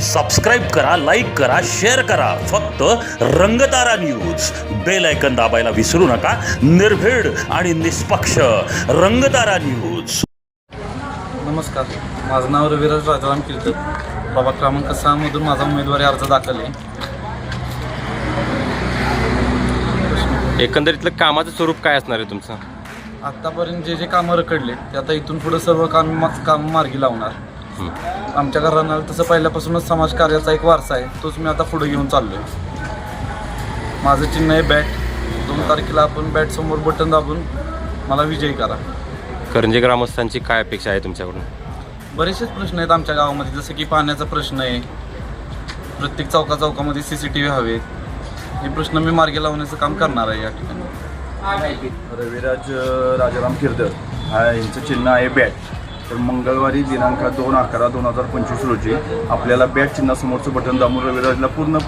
Subscribe करा like करा share करा. फक्त रंगतारा न्यूज बेल ऐकन दाबायला विसरू नका. निर्भीड आणि निष्पक्ष रंगतारा न्यूज नमस्कार. माझं नाव रविराज राजाराम कीर्तन प्रभाग क्रमांक सहामधून माझा उमेदवारी अर्ज दाखल आहे. एकंदरीतलं कामाचं स्वरूप काय असणार आहे तुमचं? आत्तापर्यंत जे जे कामं रखडले ते आता इथून पुढं सर्व काम काम मार्गी लावणार. आमच्या घरांना तसं पहिल्यापासूनच समाजकार्याचा एक वारसा आहे. तोच मी आता पुढे घेऊन चाललो आहे माझं चिन्ह आहे बॅट. दोन तारखेला आपण बॅट समोर बटन दाबून मला विजयी करा. करंजे ग्रामस्थांची काय अपेक्षा आहे तुमच्याकडून? बरेचसेच प्रश्न आहेत आमच्या गावामध्ये. जसं की पाण्याचा प्रश्न आहे. प्रत्येक चौका चौकामध्ये सी सी टी व्ही हवेत. हे प्रश्न मी मार्गी लावण्याचं काम करणार आहे या ठिकाणी. रविराज राजाराम किर्दर हा यांचं चिन्ह आहे बॅट. तर मंगळवारी दिनांक दोन अकरा दोन हजार पंचवीस रोजी आपल्याला बॅट चिन्हासमोरचं बटन दामून रविराजला पूर्ण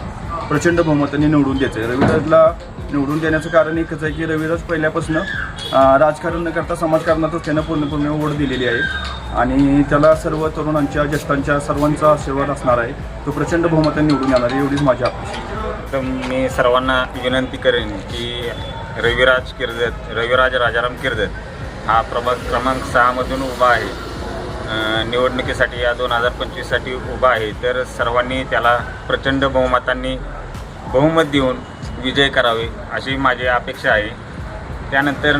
प्रचंड बहुमताने निवडून द्यायचं आहे. रविराजला निवडून देण्याचं कारण एकच आहे की रविराज पहिल्यापासून राजकारण न करता समाजकारणातच त्यानं पूर्णपणे ओढ दिलेली आहे. आणि त्याला सर्व तरुणांच्या ज्येष्ठांच्या सर्वांचा आशीर्वाद असणार आहे. तो प्रचंड बहुमताने निवडून येणार आहे एवढीच माझी अपेक्षा तर मी सर्वांना विनंती करेन की रविराज किर्दत रविराज राजाराम किर्दत हा प्रभाग क्रमांक सहामधून उभा आहे. निवडणुकीसाठी या दोन हजार पंचवीससाठी उभा आहे. तर सर्वांनी त्याला प्रचंड बहुमतांनी बहुमत देऊन विजय करावे अशी माझी अपेक्षा आहे. त्यानंतर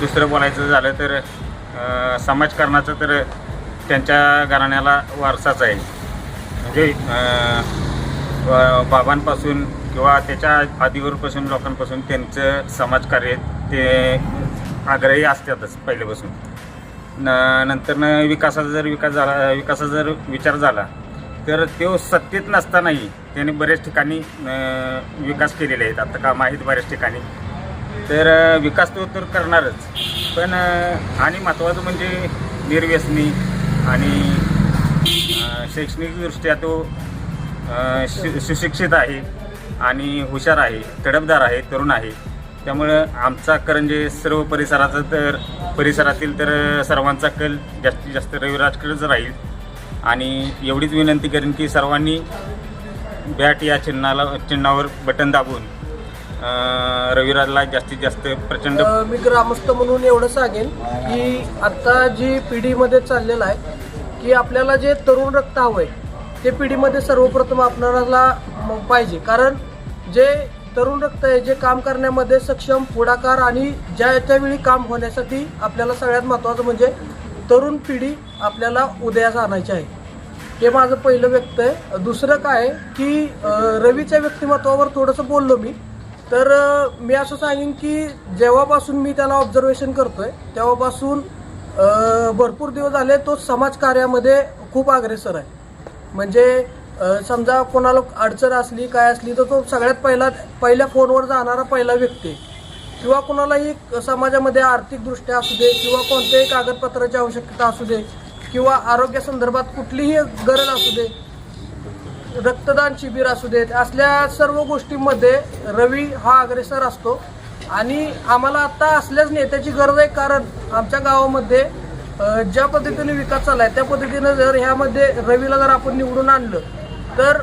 दुसरं बोलायचं झालं तर समाजकारणाचं तर त्यांच्या घराण्याला वारसाच आहे. म्हणजे बाबांपासून किंवा त्याच्या आधीवरपासून लोकांपासून त्यांचं समाजकार्य ते आग्रही असतातच पहिल्यापासून न नंतरनं विकासाचा जर विकास झाला विकासाचा जर विचार झाला तर तो सत्तेत नसतानाही त्याने बऱ्याच ठिकाणी विकास केलेले आहेत. आता कामं आहेत बऱ्याच ठिकाणी. तर विकास तो तर करणारच. पण आणि महत्त्वाचं म्हणजे निर्व्यसनी आणि शैक्षणिकदृष्ट्या तो शि सुशिक्षित आहे आणि हुशार आहे तडपदार आहे तरुण आहे. त्यामुळं आमचा करंजे सर्व परिसराचा तर परिसरातील तर सर्वांचा कल जास्तीत जास्त रविराजकडेच राहील. आणि एवढीच विनंती करेन की सर्वांनी बॅट या चिन्हाला चिन्हावर बटन दाबून रविराजला जास्तीत जास्त प्रचंड मी ग्रामस्थ म्हणून एवढं सांगेन की आता जी पिढीमध्ये चाललेलं आहे की आपल्याला जे तरुण रक्त हवं आहे ते पिढीमध्ये सर्वप्रथम आपल्याला पाहिजे. कारण जे तरुण रक्त आहे जे काम करण्यामध्ये सक्षम पुढाकार आणि ज्या त्यावेळी काम होण्यासाठी आपल्याला सगळ्यात महत्त्वाचं म्हणजे तरुण पिढी आपल्याला उदयास आणायची आहे. हे माझं पहिलं व्यक्त आहे. दुसरं काय आहे की रवीच्या व्यक्तिमत्वावर थोडंसं बोललो मी. तर मी असं सांगेन की जेव्हापासून मी त्याला ऑब्झर्वेशन करतोय तेव्हापासून भरपूर दिवस झाले तो समाजकार्यामध्ये खूप अग्रेसर आहे. म्हणजे समजा कोणाला अडचण असली काय असली तर तो सगळ्यात पहिला पहिल्या फोनवर जाणारा पहिला व्यक्ती. किंवा कोणालाही समाजामध्ये आर्थिकदृष्ट्या असू दे किंवा कोणत्याही कागदपत्राची आवश्यकता असू दे किंवा आरोग्यासंदर्भात कुठलीही गरज असू दे रक्तदान शिबिर असू देत असल्या सर्व गोष्टींमध्ये रवी हा अग्रेसर असतो. आणि आम्हाला आत्ता असल्याच नेत्याची गरज आहे कारण आमच्या गावामध्ये ज्या पद्धतीने विकास चाललाय त्या पद्धतीनं जर ह्यामध्ये रवीला जर आपण निवडून आणलं तर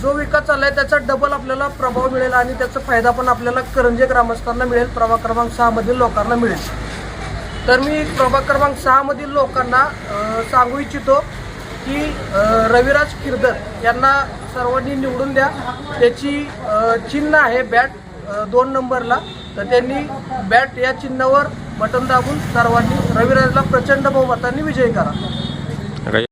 जो विकास चाललाय त्याचा डबल आपल्याला प्रभाव मिळेल आणि त्याचा फायदा पण आपल्याला करंजे ग्रामस्थांना मिळेल प्रभाग क्रमांक सहामधील लोकांना मिळेल. तर मी प्रभाग क्रमांक सहामधील लोकांना सांगू इच्छितो की रविराज किरदर यांना सर्वांनी निवडून द्या. त्याची चिन्ह आहे बॅट दोन नंबरला. तर त्यांनी बॅट या चिन्हावर बटन दाबून सर्वांनी रविराजला प्रचंड बहुमतांनी विजयी करा.